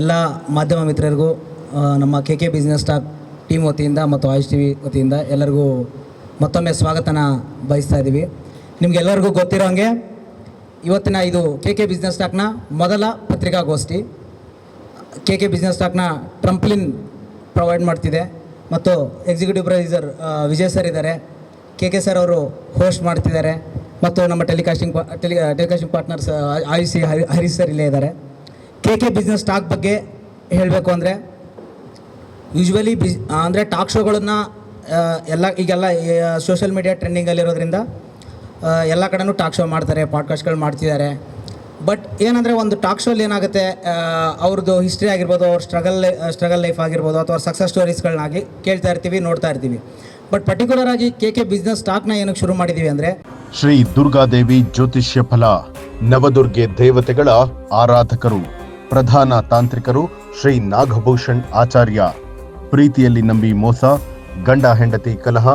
ಎಲ್ಲ ಮಾಧ್ಯಮ ಮಿತ್ರರಿಗೂ ನಮ್ಮ K K business stock team ವತಿಯಿಂದ ಮತ್ತು ಆಯುಷ್ ಟಿ ವಿ ವತಿಯಿಂದ ಎಲ್ಲರಿಗೂ ಮತ್ತೊಮ್ಮೆ ಸ್ವಾಗತನ ಬಯಸ್ತಾ ಇದ್ದೀವಿ. ನಿಮಗೆಲ್ಲರಿಗೂ ಗೊತ್ತಿರೋ ಹಾಗೆ ಇವತ್ತಿನ ಇದು ಕೆ ಕೆ ಬಿಸ್ನೆಸ್ ಸ್ಟಾಕ್ನ ಮೊದಲ ಪತ್ರಿಕಾಗೋಷ್ಠಿ. ಕೆ ಕೆ ಬಿಸ್ನೆಸ್ ಸ್ಟಾಕ್ನ ಟ್ರಂಪ್ಲಿನ್ ಪ್ರೊವೈಡ್ ಮಾಡ್ತಿದೆ ಮತ್ತು ಎಕ್ಸಿಕ್ಯೂಟಿವ್ ಪ್ರೊಡ್ಯೂಸರ್ ವಿಜಯ್ ಸರ್ ಇದ್ದಾರೆ. ಕೆ ಕೆ ಸರ್ ಅವರು ಹೋಸ್ಟ್ ಮಾಡ್ತಿದ್ದಾರೆ. ಮತ್ತು ನಮ್ಮ telecasting tele telecasting partners Ayushi Hari Harish sir ಇಲ್ಲೇ ಇದ್ದಾರೆ. ಕೆ ಕೆ ಬಿಸ್ನೆಸ್ ಸ್ಟಾಕ್ ಬಗ್ಗೆ ಹೇಳಬೇಕು ಅಂದರೆ ಯೂಶ್ವಲಿ ಬಿಸ್ ಅಂದರೆ ಟಾಕ್ ಶೋಗಳನ್ನು ಎಲ್ಲ, ಈಗೆಲ್ಲ ಸೋಷಿಯಲ್ ಮೀಡಿಯಾ ಟ್ರೆಂಡಿಂಗಲ್ಲಿರೋದ್ರಿಂದ ಎಲ್ಲ ಕಡೆನೂ ಟಾಕ್ ಶೋ ಮಾಡ್ತಾರೆ ಪಾಡ್ಕಾಸ್ಟ್ಗಳು ಮಾಡ್ತಿದ್ದಾರೆ. ಬಟ್ ಏನಂದರೆ ಒಂದು ಟಾಕ್ ಶೋಲಿ ಏನಾಗುತ್ತೆ ಅವ್ರದ್ದು ಹಿಸ್ಟ್ರಿ ಆಗಿರ್ಬೋದು, ಅವ್ರ ಸ್ಟ್ರಗಲ್ ಸ್ಟ್ರಗಲ್ ಲೈಫ್ ಆಗಿರ್ಬೋದು, ಅಥವಾ ಸಕ್ಸಸ್ ಸ್ಟೋರೀಸ್ಗಳನ್ನಾಗಿ ಕೇಳ್ತಾ ಇರ್ತೀವಿ, ನೋಡ್ತಾ ಇರ್ತೀವಿ. ಬಟ್ ಪರ್ಟಿಕ್ಯುಲರ್ ಆಗಿ ಕೆ ಕೆ ಬಿಸ್ನೆಸ್ ಸ್ಟಾಕ್ನ ಏನಕ್ಕೆ ಶುರು ಮಾಡಿದ್ದೀವಿ ಅಂದರೆ, ಶ್ರೀ ದುರ್ಗಾದೇವಿ ಜ್ಯೋತಿಷ್ಯ ಫಲ, ನವದುರ್ಗೆ ದೇವತೆಗಳ ಆರಾಧಕರು. ಪ್ರಧಾನ ತಾಂತ್ರಿಕರು ಶ್ರೀ ನಾಗಭೂಷಣ್ ಆಚಾರ್ಯ. ಪ್ರೀತಿಯಲ್ಲಿ ನಂಬಿ ಮೋಸ, ಗಂಡ ಹೆಂಡತಿ ಕಲಹ,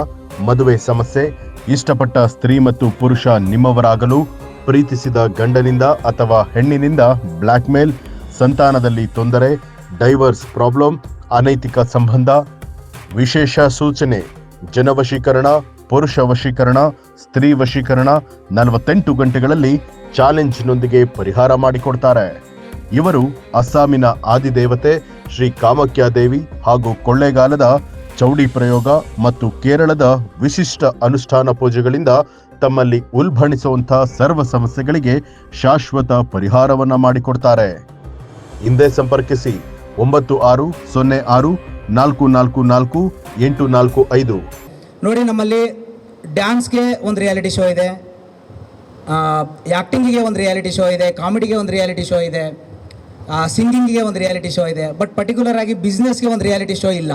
ಮದುವೆ ಸಮಸ್ಯೆ, ಇಷ್ಟಪಟ್ಟ ಸ್ತ್ರೀ ಮತ್ತು ಪುರುಷ ನಿಮ್ಮವರಾಗಲು ಪ್ರೀತಿಸಿದ ಗಂಡನಿಂದ ಅಥವಾ ಹೆಣ್ಣಿನಿಂದ ಬ್ಲ್ಯಾಕ್ಮೇಲ್, ಸಂತಾನದಲ್ಲಿ ತೊಂದರೆ, ಡೈವರ್ಸ್ ಪ್ರಾಬ್ಲಮ್, ಅನೈತಿಕ ಸಂಬಂಧ, ವಿಶೇಷ ಸೂಚನೆ, ಜನವಶೀಕರಣ, ಪುರುಷ ವಶೀಕರಣ, ಸ್ತ್ರೀ ವಶೀಕರಣ ನಲವತ್ತೆಂಟು ಗಂಟೆಗಳಲ್ಲಿ ಚಾಲೆಂಜ್ನೊಂದಿಗೆ ಪರಿಹಾರ ಮಾಡಿಕೊಡ್ತಾರೆ. ಇವರು ಅಸ್ಸಾಮಿನ ಆದಿದೇವತೆ ಶ್ರೀ ಕಾಮಾಖ್ಯ ದೇವಿ ಹಾಗೂ ಕೊಳ್ಳೇಗಾಲದ ಚೌಡಿ ಪ್ರಯೋಗ ಮತ್ತು ಕೇರಳದ ವಿಶಿಷ್ಟ ಅನುಷ್ಠಾನ ಪೂಜೆಗಳಿಂದ ತಮ್ಮಲ್ಲಿ ಉಲ್ಬಣಿಸುವಂತಹ ಸರ್ವ ಸಮಸ್ಯೆಗಳಿಗೆ ಶಾಶ್ವತ ಪರಿಹಾರವನ್ನ ಮಾಡಿಕೊಡ್ತಾರೆ. ಹಿಂದೆ ಸಂಪರ್ಕಿಸಿ ಒಂಬತ್ತು ಆರು ಸೊನ್ನೆ ಆರು ನಾಲ್ಕು ನಾಲ್ಕು ನಾಲ್ಕು ಎಂಟು ನಾಲ್ಕು ಐದು. ನೋಡಿ ನಮ್ಮಲ್ಲಿ ಡ್ಯಾನ್ಸ್ಗೆ ಒಂದು ರಿಯಾಲಿಟಿ ಶೋ ಇದೆ. ಆ್ಯಕ್ಟಿಂಗಿಗೆ ಒಂದು ರಿಯಾಲಿಟಿ ಶೋ ಇದೆ, ಕಾಮಿಡಿಗೆ ಒಂದು ರಿಯಾಲಿಟಿ ಶೋ ಇದೆ. ಸಿಂಗಿಂಗಿಗೆ ಒಂದು ರಿಯಾಲಿಟಿ ಶೋ ಇದೆ ಬಟ್ ಪರ್ಟಿಕ್ಯುಲರ್ ಆಗಿ ಬಿಸ್ನೆಸ್ಗೆ ಒಂದು ರಿಯಾಲಿಟಿ ಶೋ ಇಲ್ಲ.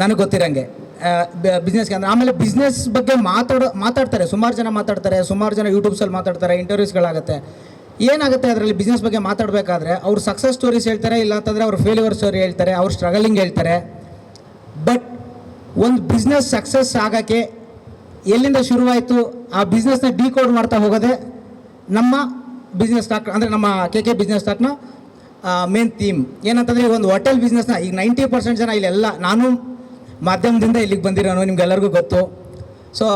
ನನಗೆ ಗೊತ್ತಿರಂಗೆ. ಬಿಸ್ನೆಸ್ಗೆ ಅಂದರೆ ಆಮೇಲೆ ಬಿಸ್ನೆಸ್ ಬಗ್ಗೆ ಮಾತಾಡೋ, ಮಾತಾಡ್ತಾರೆ, ಸುಮಾರು ಜನ ಮಾತಾಡ್ತಾರೆ, ಸುಮಾರು ಜನ ಯೂಟ್ಯೂಬ್ಸಲ್ಲಿ ಮಾತಾಡ್ತಾರೆ ಇಂಟರ್ವ್ಯೂಸ್ಗಳಾಗುತ್ತೆ ಏನಾಗುತ್ತೆ ಅದರಲ್ಲಿ ಬಿಸ್ನೆಸ್ ಬಗ್ಗೆ ಮಾತಾಡಬೇಕಾದ್ರೆ, ಅವ್ರು ಸಕ್ಸಸ್ ಸ್ಟೋರೀಸ್ ಹೇಳ್ತಾರೆ, ಇಲ್ಲ ಅಂತಂದರೆ ಅವ್ರ ಫೇಲ್ಯೂರ್ ಸ್ಟೋರಿ ಹೇಳ್ತಾರೆ, ಅವ್ರ ಸ್ಟ್ರಗಲಿಂಗ್ ಹೇಳ್ತಾರೆ. ಬಟ್ ಒಂದು ಬಿಸ್ನೆಸ್ ಸಕ್ಸಸ್ ಆಗೋಕ್ಕೆ ಎಲ್ಲಿಂದ ಶುರುವಾಯಿತು, ಆ ಬಿಸ್ನೆಸ್ನ ಡಿಕೋಡ್ ಮಾಡ್ತಾ ಹೋಗೋದೆ ನಮ್ಮ ಬಿಸ್ನೆಸ್ ಸ್ಟಾಕ್ ಅಂದರೆ ನಮ್ಮ ಕೆ ಕೆ ಬಿಸ್ನೆಸ್ ಸ್ಟಾಕ್ನ ಮೇನ್ ಥೀಮ್ ಏನಂತಂದರೆ ಈಗ ಒಂದು ಹೋಟೆಲ್ ಬಿಸ್ನೆಸ್ನ ಈಗ ನೈಂಟಿ ಪರ್ಸೆಂಟ್ ಜನ ಇಲ್ಲೆಲ್ಲ, ನಾನು ಮಾಧ್ಯಮದಿಂದ ಇಲ್ಲಿಗೆ ಬಂದಿರೋನು, ನಿಮ್ಗೆಲ್ಲರಿಗೂ ಗೊತ್ತು. ಸೊ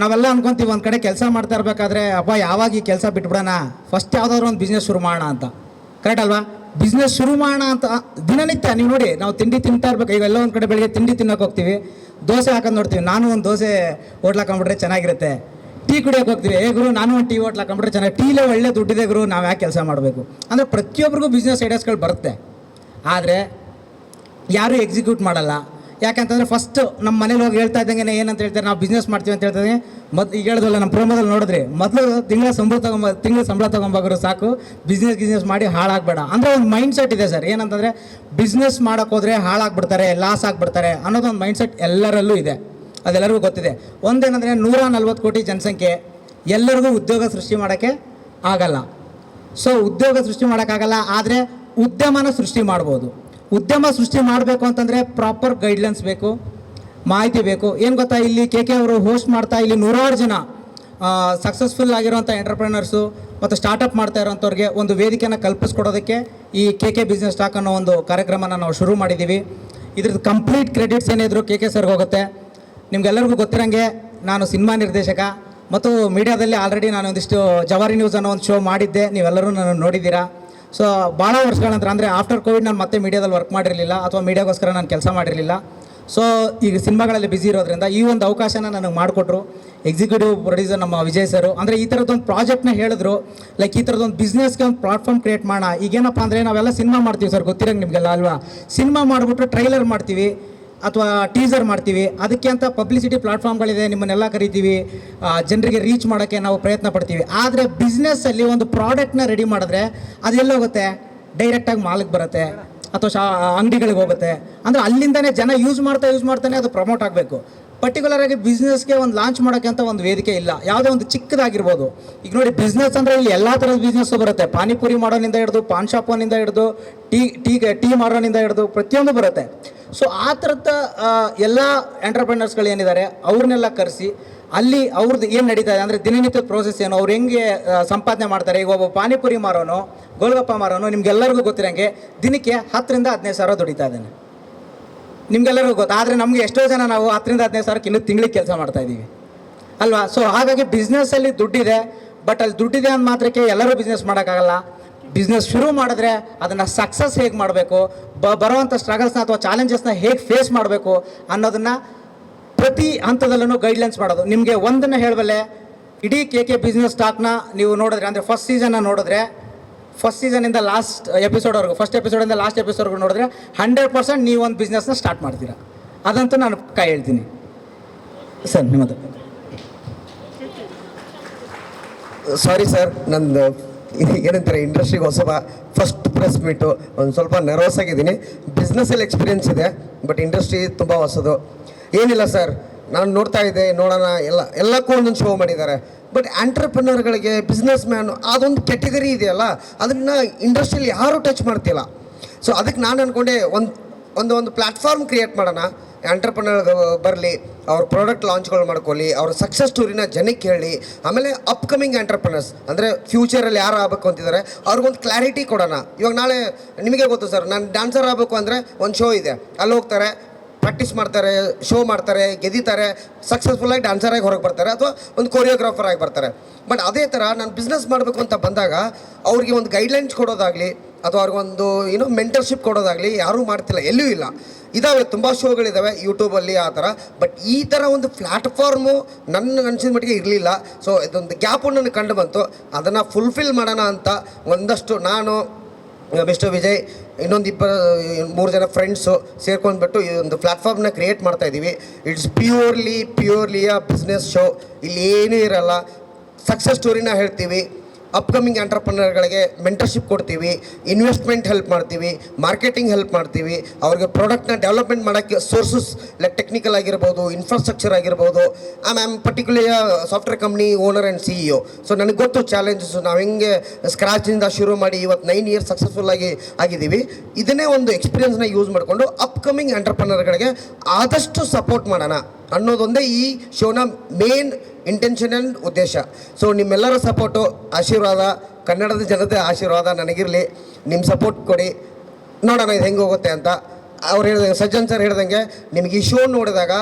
ನಾವೆಲ್ಲ ಅನ್ಕೊಂತೀವಿ, ಒಂದು ಕಡೆ ಕೆಲಸ ಮಾಡ್ತಾ ಇರಬೇಕಾದ್ರೆ ಅಪ್ಪ ಯಾವಾಗ ಈ ಕೆಲಸ ಬಿಟ್ಬಿಡೋಣ? ಫಸ್ಟ್ ಯಾವುದಾದ್ರು ಒಂದು ಬಿಸ್ನೆಸ್ ಶುರು ಮಾಡೋಣ ಅಂತ. ಕರೆಕ್ಟ್ ಅಲ್ವಾ? ಬಿಸ್ನೆಸ್ ಶುರು ಮಾಡೋಣ ಅಂತ, ದಿನನಿತ್ಯ, ನೀವು ನೋಡಿ, ನಾವು ತಿಂಡಿ ತಿಂತಾ ಇರ್ಬೇಕು ಈಗ ಎಲ್ಲ ಒಂದು ಕಡೆ ಬೆಳಿಗ್ಗೆ ತಿಂಡಿ ತಿನ್ನೋಕೆ ಹೋಗ್ತೀವಿ. ದೋಸೆ ಹಾಕೊಂಡು ನೋಡ್ತೀವಿ. ನಾನು ಒಂದು ದೋಸೆ ಹೋಟ್ಲ್ ಹಾಕೊಂಡ್ಬಿಟ್ರೆ ಚೆನ್ನಾಗಿರುತ್ತೆ. ಟೀ ಕುಡಿಯೋಕೆ ಹೋಗ್ತೀವಿ ಏ ಗುರು, ನಾನು ಒಂದು ಟೀ ಹೋಟ್ಲ್ ಹಾಕೊಂಡ್ಬಿಟ್ರೆ ಚೆನ್ನಾಗಿ. ಟೀಲೇ ಒಳ್ಳೆ ದುಡ್ಡಿದೆ ಗುರು, ನಾವು ಯಾಕೆ ಕೆಲಸ ಮಾಡಬೇಕು? ಅಂದರೆ ಪ್ರತಿಯೊಬ್ಬರಿಗೂ ಬಿಸ್ನೆಸ್ ಐಡಿಯಾಸ್ಗಳು ಬರುತ್ತೆ. ಆದರೆ ಯಾರೂ ಎಕ್ಸಿಕ್ಯೂಟ್ ಮಾಡಲ್ಲ. ಯಾಕಂತಂದರೆ ಫಸ್ಟ್ ನಮ್ಮ ಮನೇಲಿ ಹೋಗಿ ಹೇಳ್ತಾ ಇದ್ದಂಗೆ ಏನಂತ ಹೇಳ್ತಾರೆ, ನಾವು ಬಿಸ್ನೆಸ್ ಮಾಡ್ತೀವಿ ಅಂತ ಹೇಳ್ತಾರೆ. ಮೊದಲು ಈಗ ಹೇಳಿದ್ವಲ್ಲ ನಮ್ಮ ಪ್ರೋಮೋದಲ್ಲಿ ನೋಡಿದ್ರಿ? ಮೊದಲು ತಿಂಗಳ ಸಂಬಳ ತೊಗೊಂಬ ತಿಂಗಳ ಸಂಬಳ ತೊಗೊಂಬಾಗ್ರು ಸಾಕು. ಬಿಸ್ನೆಸ್ ಗಿಸ್ನೆಸ್ ಮಾಡಿ ಹಾಳಾಗಬೇಡ. ಅಂದರೆ ಒಂದು ಮೈಂಡ್ ಸೆಟ್ ಇದೆ ಸರ್. ಏನಂತಂದರೆ ಬಿಸ್ನೆಸ್ ಮಾಡೋಕ್ಕೋದ್ರೆ ಹಾಳಾಗ್ಬಿಡ್ತಾರೆ ಲಾಸ್ ಆಗಿಬಿಡ್ತಾರೆ ಅನ್ನೋದೊಂದು ಮೈಂಡ್ ಸೆಟ್ ಎಲ್ಲರಲ್ಲೂ ಇದೆ. ಅದೆಲ್ಲರಿಗೂ ಗೊತ್ತಿದೆ. ಒಂದೇನಂದರೆ ನೂರ ನಲ್ವತ್ತು ಕೋಟಿ ಜನಸಂಖ್ಯೆ ಎಲ್ಲರಿಗೂ ಉದ್ಯೋಗ ಸೃಷ್ಟಿ ಮಾಡೋಕ್ಕೆ ಆಗಲ್ಲ. ಸೊ ಉದ್ಯೋಗ ಸೃಷ್ಟಿ ಮಾಡೋಕ್ಕಾಗಲ್ಲ ಆದರೆ ಉದ್ಯಮನ ಸೃಷ್ಟಿ ಮಾಡ್ಬೋದು. ಉದ್ಯಮ ಸೃಷ್ಟಿ ಮಾಡಬೇಕು ಅಂತಂದರೆ ಪ್ರಾಪರ್ ಗೈಡ್ಲೈನ್ಸ್ ಬೇಕು, ಮಾಹಿತಿ ಬೇಕು. ಏನು ಗೊತ್ತಾ, ಇಲ್ಲಿ ಕೆ ಕೆ ಅವರು ಹೋಸ್ಟ್ ಮಾಡ್ತಾ, ಇಲ್ಲಿ ನೂರಾರು ಜನ ಸಕ್ಸಸ್ಫುಲ್ ಆಗಿರೋಂಥ ಎಂಟರ್ಪ್ರಿನರ್ಸು ಮತ್ತು ಸ್ಟಾರ್ಟಪ್ ಮಾಡ್ತಾ ಇರೋಂಥವ್ರಿಗೆ ಒಂದು ವೇದಿಕೆಯನ್ನು ಕಲ್ಪಿಸ್ಕೊಡೋದಕ್ಕೆ ಈ ಕೆ ಕೆ ಬಿಸ್ನೆಸ್ ಸ್ಟಾಕ್ ಅನ್ನೋ ಒಂದು ಕಾರ್ಯಕ್ರಮನ ನಾವು ಶುರು ಮಾಡಿದ್ದೀವಿ. ಇದ್ರದ್ದು ಕಂಪ್ಲೀಟ್ ಕ್ರೆಡಿಟ್ಸ್ ಏನಿದ್ರು ಕೆ ಕೆ ಸರ್ಗೆ ಹೋಗುತ್ತೆ. ನಿಮ್ಗೆಲ್ಲರಿಗೂ ಗೊತ್ತಿರಂಗೆ, ನಾನು ಸಿನಿಮಾ ನಿರ್ದೇಶಕ. ಮತ್ತು ಮೀಡಿಯಾದಲ್ಲಿ ಆಲ್ರೆಡಿ ನಾನು ಒಂದಿಷ್ಟು ಜವಾರಿ ನ್ಯೂಸ್ ಅನ್ನೋ ಒಂದು ಶೋ ಮಾಡಿದ್ದೆ. ನೀವೆಲ್ಲರೂ ನಾನು ನೋಡಿದ್ದೀರಾ? ಸೊ ಭಾಳ ವರ್ಷಗಳ ನಂತರ, ಅಂದರೆ ಆಫ್ಟರ್ ಕೋವಿಡ್ ನಾನು ಮತ್ತೆ ಮೀಡಿಯಾದಲ್ಲಿ ವರ್ಕ್ ಮಾಡಿರಲಿಲ್ಲ, ಅಥವಾ ಮೀಡಿಯಾಗೋಸ್ಕರ ನಾನು ಕೆಲಸ ಮಾಡಿರಲಿಲ್ಲ. ಸೊ ಈಗ ಸಿನಿಮಾಗಳಲ್ಲಿ ಬ್ಯುಸಿ ಇರೋದ್ರಿಂದ ಈ ಒಂದು ಅವಕಾಶನ ನನಗೆ ಮಾಡಿಕೊಟ್ರು. ಎಕ್ಸಿಕ್ಯೂಟಿವ್ ಪ್ರೊಡ್ಯೂಸರ್ ನಮ್ಮ ವಿಜಯ್ ಸರು ಅಂದರೆ ಈ ಥರದ್ದೊಂದು ಪ್ರಾಜೆಕ್ಟ್ನ ಹೇಳಿದ್ರು ಲೈಕ್ ಈ ಥರದ್ದೊಂದು ಬಿಸ್ನೆಸ್ಗೆ ಒಂದು ಪ್ಲಾಟ್ಫಾರ್ಮ್ ಕ್ರಿಯೇಟ್ ಮಾಡೋಣ. ಈಗೇನಪ್ಪ ಅಂದರೆ ನಾವೆಲ್ಲ ಸಿನಿಮಾ ಮಾಡ್ತೀವಿ ಸರ್ ಗೊತ್ತಿರಂಗೆ ನಿಮಗೆಲ್ಲ ಅಲ್ವಾ? ಸಿನಿಮಾ ಮಾಡಿಬಿಟ್ಟು ಟ್ರೈಲರ್ ಮಾಡ್ತೀವಿ. ಅಥವಾ ಟೀಸರ್ ಮಾಡ್ತೀವಿ. ಅದಕ್ಕೆ ಅಂತ ಪಬ್ಲಿಸಿಟಿ ಪ್ಲಾಟ್ಫಾರ್ಮ್ಗಳಿದೆ ನಿಮ್ಮನ್ನೆಲ್ಲ ಕರಿತೀವಿ. ಜನರಿಗೆ ರೀಚ್ ಮಾಡೋಕ್ಕೆ ನಾವು ಪ್ರಯತ್ನ ಪಡ್ತೀವಿ. ಆದರೆ ಬಿಸ್ನೆಸ್ಸಲ್ಲಿ ಒಂದು ಪ್ರಾಡಕ್ಟ್ನ ರೆಡಿ ಮಾಡಿದ್ರೆ ಅದು ಹೋಗುತ್ತೆ? ಡೈರೆಕ್ಟಾಗಿ ಮಾಲಕ್ಕೆ ಬರುತ್ತೆ. ಅಥವಾ ಶಾ, ಅಂಗಡಿಗಳಿಗೆ ಹೋಗುತ್ತೆ. ಅಂದರೆ ಅಲ್ಲಿಂದನೇ ಜನ ಯೂಸ್ ಮಾಡ್ತಾ ಯೂಸ್ ಮಾಡ್ತಾನೆ ಅದು ಪ್ರಮೋಟ್ ಆಗಬೇಕು. ಪರ್ಟಿಕ್ಯುಲರ್ ಆಗಿ ಬಿಸ್ನೆಸ್ಗೆ ಒಂದು ಲಾಂಚ್ ಮಾಡೋಕ್ಕೆ ಅಂತ ಒಂದು ವೇದಿಕೆ ಇಲ್ಲ. ಯಾವುದೇ ಒಂದು ಚಿಕ್ಕದಾಗಿರ್ಬೋದು. ಈಗ ನೋಡಿ ಬಿಸ್ನೆಸ್ ಅಂದರೆ ಇಲ್ಲಿ ಎಲ್ಲ ಥರದ ಬಿಸ್ನೆಸ್ಸು ಬರುತ್ತೆ. ಪಾನಿಪುರಿ ಮಾಡೋನಿಂದ ಹಿಡಿದು ಪಾನ್ ಶಾಪನಿಂದ ಹಿಡಿದು, ಟೀ ಟೀ ಟೀ ಮಾಡೋನಿಂದ ಹಿಡಿದು ಪ್ರತಿಯೊಂದು ಬರುತ್ತೆ. ಸೊ ಆ ಥರದ ಎಲ್ಲ ಎಂಟರ್ಪ್ರಿನರ್ಸ್ಗಳು ಏನಿದ್ದಾರೆ, ಅವ್ರನ್ನೆಲ್ಲ ಕರೆಸಿ, ಅಲ್ಲಿ ಅವ್ರದ್ದು ಏನು ನಡೀತಾ ಇದೆ ಅಂದರೆ ದಿನನಿತ್ಯದ ಪ್ರೋಸೆಸ್ ಏನು, ಅವ್ರು ಹೆಂಗೆ ಸಂಪಾದನೆ ಮಾಡ್ತಾರೆ, ಈಗ ಒಬ್ಬ ಪಾನಿಪುರಿ ಮಾರೋನು, ಗೋಲ್ಗಪ್ಪ ಮಾರೋನು, ನಿಮ್ಗೆಲ್ಲರಿಗೂ ಗೊತ್ತಿರೋಂಗೆ, ದಿನಕ್ಕೆ ಹತ್ತರಿಂದ ಹದಿನೈದು ಸಾವಿರ ದುಡಿತಾ ಇದ್ದಾನೆ. ನಿಮ್ಗೆಲ್ಲರಿಗೂ ಗೊತ್ತು, ಆದರೆ ನಮಗೆ ಎಷ್ಟೋ ಜನ ನಾವು ಹತ್ತರಿಂದ ಹದಿನೈದು ಸಾವಿರಕ್ಕೆ ಇನ್ನೂ ತಿಂಗಳಿಗೆ ಕೆಲಸ ಮಾಡ್ತಾ ಇದ್ದೀವಿ. ಅಲ್ವಾ? ಸೊ ಹಾಗಾಗಿ ಬಿಸ್ನೆಸ್ಸಲ್ಲಿ ದುಡ್ಡಿದೆ ಬಟ್ ಅಲ್ಲಿ ದುಡ್ಡಿದೆ ಅಂದ ಮಾತ್ರಕ್ಕೆ ಎಲ್ಲರೂ ಬಿಸ್ನೆಸ್ ಮಾಡೋಕ್ಕಾಗಲ್ಲ. ಬಿಸ್ನೆಸ್ ಶುರು ಮಾಡಿದ್ರೆ ಅದನ್ನು ಸಕ್ಸಸ್ ಹೇಗೆ ಮಾಡಬೇಕು? ಬ ಬರುವಂಥ ಸ್ಟ್ರಗಲ್ಸ್ನ ಅಥವಾ ಚಾಲೆಂಜಸ್ನ ಹೇಗೆ ಫೇಸ್ ಮಾಡಬೇಕು ಅನ್ನೋದನ್ನು ಪ್ರತಿ ಹಂತದಲ್ಲೂ ಗೈಡ್ಲೈನ್ಸ್ ಮಾಡೋದು. ನಿಮಗೆ ಒಂದನ್ನು ಹೇಳಬಲ್ಲೆ, ಇಡೀ ಕೆ ಕೆ ಬಿಸ್ನೆಸ್ ಸ್ಟಾಕ್ನ ನೀವು ನೋಡಿದ್ರೆ, ಅಂದರೆ ಫಸ್ಟ್ ಸೀಸನ್ನ ನೋಡಿದ್ರೆ ಫಸ್ಟ್ ಸೀಸನಿಂದ ಲಾಸ್ಟ್ ಎಪಿಸೋಡ್ವರೆಗೂ ಫಸ್ಟ್ ಎಪಿಸೋಡಿಂದ ಲಾಸ್ಟ್ ಎಪಿಸೋಡ್ವರೆಗೂ ನೋಡಿದ್ರೆ ಹಂಡ್ರೆಡ್ ಪರ್ಸೆಂಟ್ ನೀವು ಒಂದು ಬಿಸ್ನೆಸ್ನ ಸ್ಟಾರ್ಟ್ ಮಾಡ್ತೀರಾ. ಅದಂತೂ ನಾನು ಕೈ ಹೇಳ್ತೀನಿ. ಸರ್ ನಿಮ್ಮದು ಸಾರಿ ಸರ್ ನಂದು ಏನಂತಾರೆ ಇಂಡಸ್ಟ್ರಿಗೆ ಹೊಸಬ ಫಸ್ಟ್ ಪ್ರೆಸ್ ಮೀಟು ಒಂದು ಸ್ವಲ್ಪ ನರ್ವಸ್ ಆಗಿದ್ದೀನಿ. ಬಿಸ್ನೆಸ್ಸಲ್ಲಿ ಎಕ್ಸ್ಪೀರಿಯನ್ಸ್ ಇದೆ ಬಟ್ ಇಂಡಸ್ಟ್ರಿ ತುಂಬ ಹೊಸದು. ಏನಿಲ್ಲ ಸರ್ ನಾನು ನೋಡ್ತಾ ಇದ್ದೆ, ನೋಡೋಣ, ಎಲ್ಲ, ಎಲ್ಲಕ್ಕೂ ಒಂದೊಂದು ಶೋ ಮಾಡಿದ್ದಾರೆ. ಬಟ್ ಆಂಟ್ರಪ್ರನರ್ಗಳಿಗೆ ಬಿಸ್ನೆಸ್ ಮ್ಯಾನು ಅದೊಂದು ಕೆಟಗರಿ ಇದೆಯಲ್ಲ, ಅದನ್ನು ಇಂಡಸ್ಟ್ರಿಯಲ್ಲಿ ಯಾರೂ ಟಚ್ ಮಾಡ್ತಿಲ್ಲ. ಸೊ ಅದಕ್ಕೆ ನಾನು ಅಂದ್ಕೊಂಡೆ ಒಂದು ಒಂದು ಒಂದು ಪ್ಲ್ಯಾಟ್ಫಾರ್ಮ್ ಕ್ರಿಯೇಟ್ ಮಾಡೋಣ. ಎಂಟರ್ಪ್ರನರ್ ಬರಲಿ, ಅವ್ರ ಪ್ರಾಡಕ್ಟ್ ಲಾಂಚ್ಗಳು ಮಾಡ್ಕೊಳ್ಳಿ, ಅವ್ರ ಸಕ್ಸಸ್ ಸ್ಟೋರಿನ ಜನಕ್ಕೆ ಹೇಳಿ, ಆಮೇಲೆ ಅಪ್ಕಮಿಂಗ್ ಎಂಟರ್ಪ್ರನರ್ಸ್ ಅಂದರೆ ಫ್ಯೂಚರಲ್ಲಿ ಯಾರು ಆಗಬೇಕು ಅಂತಿದ್ದಾರೆ ಅವ್ರಿಗೊಂದು ಕ್ಲಾರಿಟಿ ಕೊಡೋಣ. ಇವಾಗ ನಾಳೆ ನಿಮಗೆ ಗೊತ್ತು ಸರ್ ನಾನು ಡ್ಯಾನ್ಸರ್ ಆಗಬೇಕು ಅಂದರೆ ಒಂದು ಶೋ ಇದೆ. ಅಲ್ಲಿ ಹೋಗ್ತಾರೆ ಪ್ರಾಕ್ಟೀಸ್ ಮಾಡ್ತಾರೆ ಶೋ ಮಾಡ್ತಾರೆ, ಗೆದಿತಾರೆ ಸಕ್ಸಸ್ಫುಲ್ಲಾಗಿ ಡ್ಯಾನ್ಸರಾಗಿ ಹೊರಗೆ ಬರ್ತಾರೆ, ಅಥವಾ ಒಂದು ಕೊರಿಯೋಗ್ರಾಫರ್ ಆಗಿ ಬರ್ತಾರೆ. ಬಟ್ ಅದೇ ಥರ ನಾನು ಬಿಸ್ನೆಸ್ ಮಾಡಬೇಕು ಅಂತ ಬಂದಾಗ, ಅವ್ರಿಗೆ ಒಂದು ಗೈಡ್ಲೈನ್ಸ್ ಕೊಡೋದಾಗಲಿ ಅಥವಾ ಅವ್ರಿಗೊಂದು ಏನೋ ಮೆಂಟರ್ಶಿಪ್ ಕೊಡೋದಾಗಲಿ, ಯಾರೂ ಮಾಡ್ತಿಲ್ಲ ಎಲ್ಲೂ ಇಲ್ಲ. ಇದಾವೆ, ತುಂಬ ಶೋಗಳಿದ್ದಾವೆ ಯೂಟ್ಯೂಬಲ್ಲಿ ಆ ಥರ. ಬಟ್ ಈ ಥರ ಒಂದು ಪ್ಲ್ಯಾಟ್ಫಾರ್ಮು ನನ್ನ ಅನಿಸಿದ ಮಟ್ಟಿಗೆ ಇರಲಿಲ್ಲ. ಸೊ ಇದೊಂದು ಗ್ಯಾಪು ನನಗೆ ಕಂಡು ಬಂತು. ಅದನ್ನು ಫುಲ್ಫಿಲ್ ಮಾಡೋಣ ಅಂತ ಒಂದಷ್ಟು ನಾನು ಮಿಸ್ಟರ್ ವಿಜಯ್ ಇನ್ನೊಂದು ಇಬ್ಬರು, ಮೂರು ಜನ ಫ್ರೆಂಡ್ಸು ಸೇರ್ಕೊಂಡ್ಬಿಟ್ಟು ಈ ಒಂದು ಪ್ಲ್ಯಾಟ್ಫಾರ್ಮ್ನ ಕ್ರಿಯೇಟ್ ಮಾಡ್ತಾ ಇದ್ದೀವಿ it's purely purely a business show ಇಲ್ಲಿ ಏನೂ ಇರಲ್ಲ ಸಕ್ಸಸ್ ಸ್ಟೋರಿನ ಹೇಳ್ತೀವಿ. ಅಪ್ಕಮಿಂಗ್ ಎಂಟರ್ಪ್ರನರ್ಗಳಿಗೆ ಮೆಂಟರ್ಶಿಪ್ ಕೊಡ್ತೀವಿ ಇನ್ವೆಸ್ಟ್ಮೆಂಟ್ ಹೆಲ್ಪ್ ಮಾಡ್ತೀವಿ ಮಾರ್ಕೆಟಿಂಗ್ ಹೆಲ್ಪ್ ಮಾಡ್ತೀವಿ. ಅವ್ರಿಗೆ ಪ್ರಾಡಕ್ಟ್ನ ಡೆವಲಪ್ಮೆಂಟ್ ಮಾಡೋಕ್ಕೆ ಸೋರ್ಸಸ್ ಲೈಕ್ ಟೆಕ್ನಿಕಲ್ ಆಗಿರ್ಬೋದು ಇನ್ಫ್ರಾಸ್ಟ್ರಕ್ಚರ್ ಆಗಿರ್ಬೋದು. I particular software company owner and C E so ನನಗೆ ಗೊತ್ತು ಚಾಲೆಂಜಸ್ ನಾವು ಹೆಂಗೆ ಸ್ಕ್ರಾಚಿಂದ ಶುರು ಮಾಡಿ ಇವತ್ತು ನೈನ್ ಇಯರ್ಸ್ ಸಕ್ಸಸ್ಫುಲ್ ಆಗಿ, ಆಗಿದ್ದೀವಿ. ಇದನ್ನೇ ಒಂದು ಎಕ್ಸ್ಪೀರಿಯನ್ಸ್ನ ಯೂಸ್ ಮಾಡಿಕೊಂಡು ಅಪ್ಕಮಿಂಗ್ ಎಂಟರ್ಪ್ರನರ್ಗಳಿಗೆ ಆದಷ್ಟು ಸಪೋರ್ಟ್ ಮಾಡೋಣ ಅನ್ನೋದೊಂದೇ ಈ ಶೋನ ಮೇನ್ ಇಂಟೆನ್ಷನ್ ಆ್ಯಂಡ್ ಉದ್ದೇಶ. ಸೊ ನಿಮ್ಮೆಲ್ಲರ ಸಪೋರ್ಟು ಆಶೀರ್ವಾದ, ಕನ್ನಡದ ಜನತೆ ಆಶೀರ್ವಾದ ನನಗಿರಲಿ. ನಿಮ್ಮ ಸಪೋರ್ಟ್ ಕೊಡಿ. ನೋಡೋಣ ಇದು ಹೆಂಗೆ ಹೋಗುತ್ತೆ ಅಂತ. ಅವ್ರು ಹೇಳ್ದಂಗೆ, ಸಜ್ಜನ್ ಸರ್ ಹೇಳ್ದಂಗೆ, ನಿಮಗೆ ಈ ಶೋ ನೋಡಿದಾಗ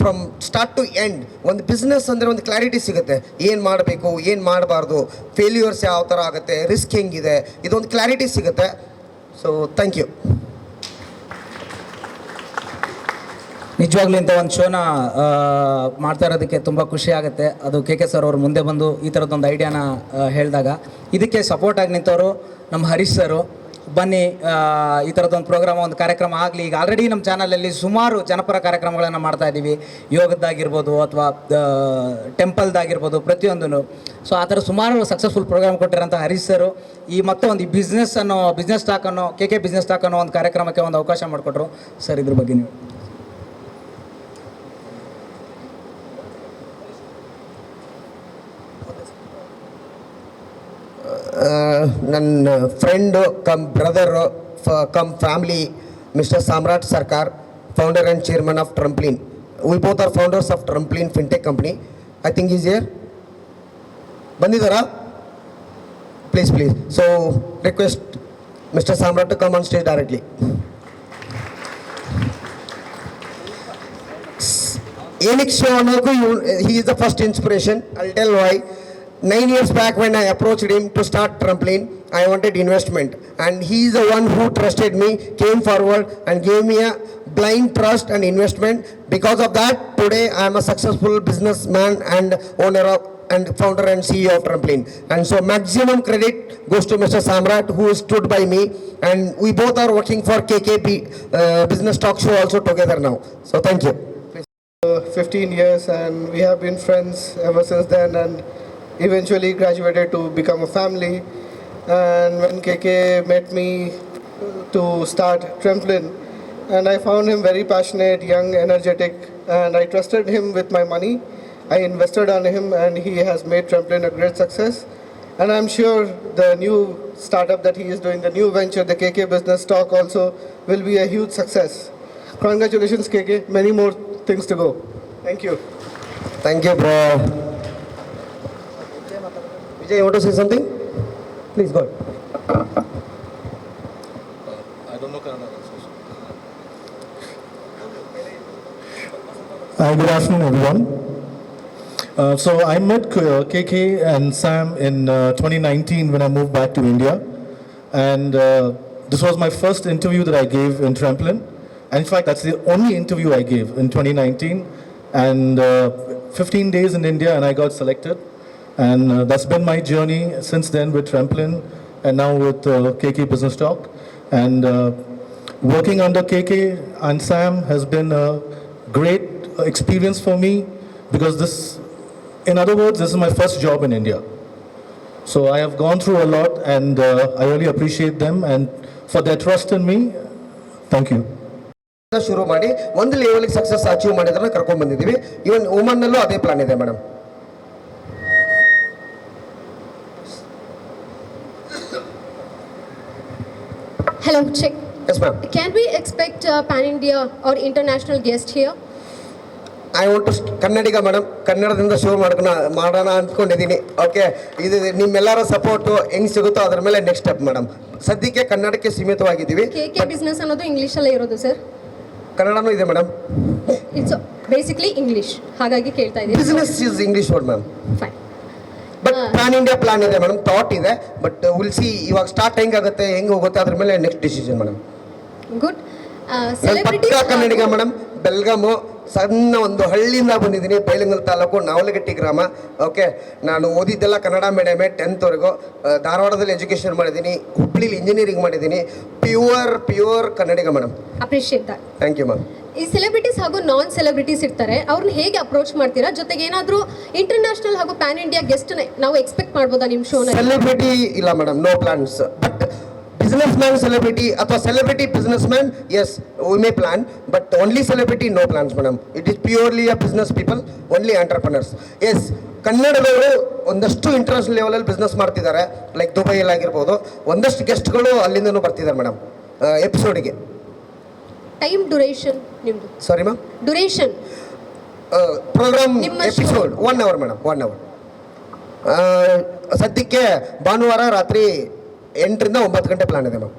ಫ್ರಮ್ ಸ್ಟಾರ್ಟ್ ಟು ಎಂಡ್ ಒಂದು ಬಿಸ್ನೆಸ್ ಅಂದರೆ ಒಂದು ಕ್ಲಾರಿಟಿ ಸಿಗುತ್ತೆ. ಏನು ಮಾಡಬೇಕು, ಏನು ಮಾಡಬಾರ್ದು ಫೇಲ್ಯೂರ್ಸ್ ಯಾವ ಥರ ಆಗುತ್ತೆ ರಿಸ್ಕ್ ಹೆಂಗಿದೆ, ಇದೊಂದು ಕ್ಲಾರಿಟಿ ಸಿಗುತ್ತೆ. ಸೊ ಥ್ಯಾಂಕ್ ಯು ನಿಜವಾಗ್ಲೂ ಇಂಥ ಒಂದು ಶೋನ ಮಾಡ್ತಾ ಇರೋದಕ್ಕೆ ತುಂಬ ಖುಷಿ ಆಗುತ್ತೆ. ಅದು ಕೆ ಕೆ ಸರ್ ಅವರು ಮುಂದೆ ಬಂದು ಈ ಥರದ್ದೊಂದು ಐಡಿಯಾನ ಹೇಳಿದಾಗ. ಇದಕ್ಕೆ ಸಪೋರ್ಟ್ ಆಗಿ ನಿಂತವರು ನಮ್ಮ ಹರೀಶ್ ಸರು. ಬನ್ನಿ ಈ ಥರದ್ದೊಂದು ಪ್ರೋಗ್ರಾಮ್ ಒಂದು ಕಾರ್ಯಕ್ರಮ ಆಗಲಿ. ಈಗ ಆಲ್ರೆಡಿ ನಮ್ಮ ಚಾನಲಲ್ಲಿ ಸುಮಾರು ಜನಪರ ಕಾರ್ಯಕ್ರಮಗಳನ್ನು ಮಾಡ್ತಾ ಇದ್ದೀವಿ ಯೋಗದ್ದಾಗಿರ್ಬೋದು ಅಥವಾ ಟೆಂಪಲ್ದಾಗಿರ್ಬೋದು ಪ್ರತಿಯೊಂದೂ ಸೊ ಆ ಥರ ಸುಮಾರು ಸಕ್ಸಸ್ಫುಲ್ ಪ್ರೋಗ್ರಾಮ್ ಕೊಟ್ಟಿರೋಂಥ ಹರೀಶ್ ಸರು ಈ ಮತ್ತೆ ಒಂದು ಬಿಸ್ನೆಸ್ ಅನ್ನೋ ಬಿಸ್ನೆಸ್ ಸ್ಟಾಕ್ ಅನ್ನೋ ಕೆ ಕೆ ಬಿಸ್ನೆಸ್ ಸ್ಟಾಕ್ ಅನ್ನೋ ಒಂದು ಕಾರ್ಯಕ್ರಮಕ್ಕೆ ಒಂದು ಅವಕಾಶ ಮಾಡಿಕೊಟ್ರು. ಸರ್, ಇದ್ರ ಬಗ್ಗೆ ನೀವು? ನನ್ನ friend come brother come family mister Samrat Sarkar founder and chairman of Tramplin we both are founders of Tramplin fintech company I think is here ಬಂದಿದ್ದಾರಾ please please so request mister Samrat to come on stage directly ಏನಕ್ಕೆ show ಅನ್ನೋಕ್ಕೂ he is the first inspiration I'll tell why nine years back when I approached him to start trampoline, I wanted investment. And he is the one who trusted me, came forward and gave me a blind trust and investment. Because of that, today I am a successful businessman and owner of and founder and CEO of Trampoline. And so maximum credit goes to Mr. Samrat who stood by me and we both are working for KKP uh, Business Talk Show also together now. So thank you. 15 years and we have been friends ever since then and eventually graduated to become a family and when KK met me to start Tremplin and I found him very passionate, young, energetic and I trusted him with my money. I invested on him and he has made Tremplin a great success and I'm sure the new startup that he is doing, the new venture, the KK Business Talk also will be a huge success. Congratulations KK, many more things to go. Thank you. Jay, you want to say something? Please go. Ahead. I don't know Kannada. Hi, good afternoon, everyone. Uh, so I met uh, KK and Sam in uh, 2019 when I moved back to India, and uh, this was my first interview that I gave in Trampoline. And in fact, that's the only interview I gave in 2019. And uh, 15 days in India, and I got selected. And uh, that's been my journey since then with Trampoline, and now with uh, KK Business Talk. And uh, working under KK and Sam has been a great experience for me because this, in other words, this is my first job in India. So I have gone through a lot and uh, I really appreciate them and for their trust in me. Thank you. ಶುರು ಮಾಡಿ ಒಂದು ಲೆವೆಲ್ಗೆ success achieve ಮಾಡಿದ್ರೆ ಕರ್ಕೊಂಡ್ ಬಂದಿದ್ದೀವಿ ಇವನ್ ವುಮನ್ನಲ್ಲೂ ಅದೇ plan ಇದೆ madam Hello, check. Yes, ma'am. Can we expect uh, pan India or international guest here? I want to Kannadiga madam ಕನ್ನಡದಿಂದ ಶುರು ಮಾಡ್ಕೊಣ ಮಾಡೋಣ ಅಂದ್ಕೊಂಡಿದ್ದೀನಿ ಓಕೆ ಇದು ನಿಮ್ಮೆಲ್ಲರ ಸಪೋರ್ಟು ಹೆಂಗ್ ಸಿಗುತ್ತೋ ಅದ್ರ ಮೇಲೆ ನೆಕ್ಸ್ಟ್ ಸ್ಟೆಪ್ ಮೇಡಮ್ ಸದ್ಯಕ್ಕೆ ಕನ್ನಡಕ್ಕೆ ಸೀಮಿತವಾಗಿದ್ದೀವಿ. ಕೆ business ಅನ್ನೋದು ಇಂಗ್ಲಿಷ್ ಅಲ್ಲೇ ಇರೋದು ಸರ್ ಕನ್ನಡನೂ ಇದೆ ಮೇಡಮ್ ಇಟ್ಸ್ ಬೇಸಿಕ್ಲಿ ಇಂಗ್ಲಿಷ್ ಹಾಗಾಗಿ ಕೇಳ್ತಾ ಇದ್ದೀನಿ. Business is English word ma'am fine but. Plan India plan ಇದೆ ಮೇಡಮ್ ಥಾಟ್ ಇದೆ. ಬಟ್ ವಿಲ್ ಸಿ ಇವಾಗ ಸ್ಟಾರ್ಟ್ ಹೆಂಗಾಗುತ್ತೆ ಹೆಂಗೆ ಹೋಗುತ್ತೆ ಅದ್ರ ಮೇಲೆ ನೆಕ್ಸ್ಟ್ ಡಿಸಿಷನ್ ಮೇಡಮ್ ಗುಡ್ ಪಕ್ಕ ಕನ್ನಡಿಗ ಮೇಡಮ್ ಬೆಲ್ಗಾಮು ಸಣ್ಣ ಒಂದು ಹಳ್ಳಿಯಿಂದ ಬಂದಿದ್ದೀನಿ ಬೈಲಂಗಲ್ ತಾಲೂಕು ನಾವಲಗಟ್ಟಿ ಗ್ರಾಮ. ಓಕೆ ನಾನು ಓದಿದ್ದೆಲ್ಲ ಕನ್ನಡ ಮೀಡಿಯಮೇ ಟೆಂತ್ವರೆಗೂ ಧಾರವಾಡದಲ್ಲಿ ಎಜುಕೇಷನ್ ಮಾಡಿದ್ದೀನಿ ಹುಬ್ಳಿಲಿ ಇಂಜಿನಿಯರಿಂಗ್ ಮಾಡಿದ್ದೀನಿ. Pure pure Kannadiga madam appreciate thank you ma'am ಈ ಸೆಲೆಬ್ರಿಟೀಸ್ ಹಾಗೂ ನಾನ್ ಸೆಲೆಬ್ರಿಟೀಸ್ ಇರ್ತಾರೆ ಅವ್ರನ್ನ ಹೇಗೆ ಅಪ್ರೋಚ್ ಮಾಡ್ತೀರಾ? ಜೊತೆಗೆ ಏನಾದರೂ ಇಂಟರ್ನ್ಯಾಷನಲ್ ಹಾಗೂ ಪ್ಯಾನ್ ಇಂಡಿಯಾ ಗೆಸ್ಟ್ ನಾವು ಎಕ್ಸ್ಪೆಕ್ಟ್ ಮಾಡ್ಬೋದಾ ನಿಮ್ಮ ಶೋನಲ್ಲಿ ಸೆಲೆಬ್ರಿಟಿ ಇಲ್ಲ madam no plans but business man celebrity ಅಥವಾ celebrity business man yes we may plan but only celebrity no plans madam it is purely a business people only entrepreneurs yes ಕನ್ನಡದವರು ಒಂದಷ್ಟು international ಲೆವೆಲಲ್ಲಿ business ಮಾಡ್ತಿದ್ದಾರೆ like ದುಬೈಯಲ್ಲಿ ಆಗಿರ್ಬೋದು. ಒಂದಷ್ಟು ಗೆಸ್ಟ್ಗಳು ಅಲ್ಲಿಂದನೂ ಬರ್ತಿದ್ದಾರೆ madam ಎಪಿಸೋಡಿಗೆ time duration ನಿಮ್ಮದು sorry ma'am duration program. Episode one hour madam one hour ಸದ್ಯಕ್ಕೆ ಭಾನುವಾರ ರಾತ್ರಿ ಎಂಟರಿಂದ ಒಂಬತ್ತು ಗಂಟೆ ಪ್ಲಾನ್ ಇದೆ ಮ್ಯಾಮ್